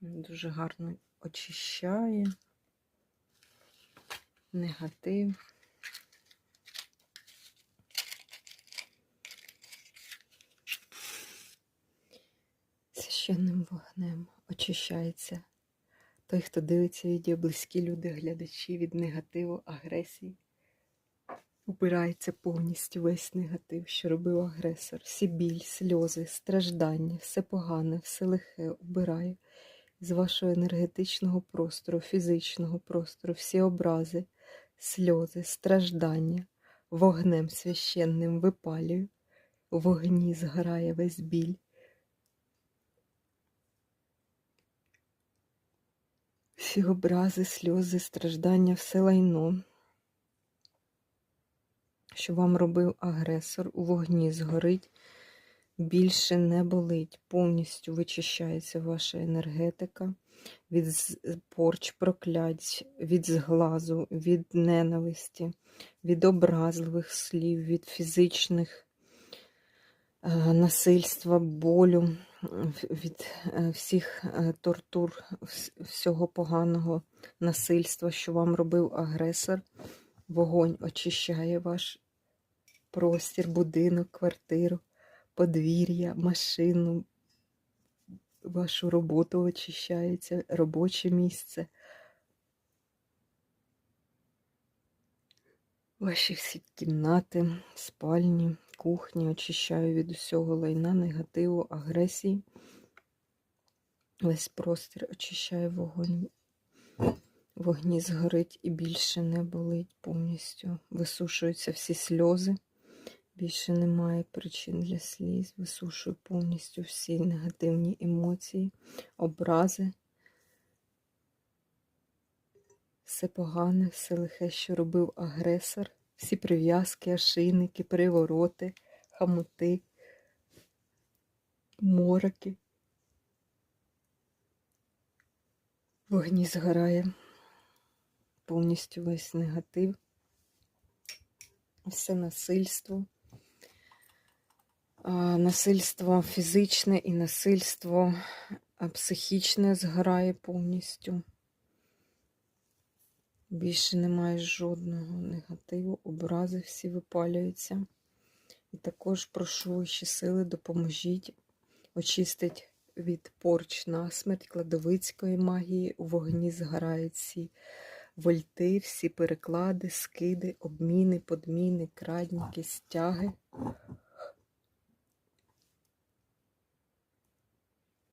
Дуже гарно очищає. Негатив. Священним вогнем очищається той, хто дивиться відео, близькі люди, глядачі від негативу, агресії. Убирається повністю весь негатив, що робив агресор. Всі біль, сльози, страждання, все погане, все лихе убирає з вашого енергетичного простору, фізичного простору, всі образи, сльози, страждання, вогнем священним випалюю, вогні згорає весь біль. Всі образи, сльози, страждання, все лайно, що вам робив агресор, у вогні згорить, більше не болить, повністю вичищається ваша енергетика від порч, проклять, від зглазу, від ненависті, від образливих слів, від фізичних е, насильства, болю, від е, всіх е, тортур, всього поганого насильства, що вам робив агресор. Вогонь очищає ваш простір, будинок, квартиру, подвір'я, машину, вашу роботу очищається, робоче місце. Ваші всі кімнати, спальні, кухні очищаю від усього лайна, негативу, агресії. Весь простір очищає вогонь. Вогні згорить і більше не болить повністю. Висушуються всі сльози. Більше немає причин для сліз. Висушую повністю всі негативні емоції, образи. Все погане, все лихе, що робив агресор, всі прив'язки, ошейники, привороти, хамути, мороки. Вогні згорає повністю весь негатив, все насильство. Насильство фізичне і насильство психічне згорає повністю. Більше немає жодного негативу, образи всі випалюються. І також прошу вищі сили, допоможіть очистить від порч насмерть кладовицької магії. У вогні згорають всі вольти, всі переклади, скиди, обміни, подміни, крадніки, стяги.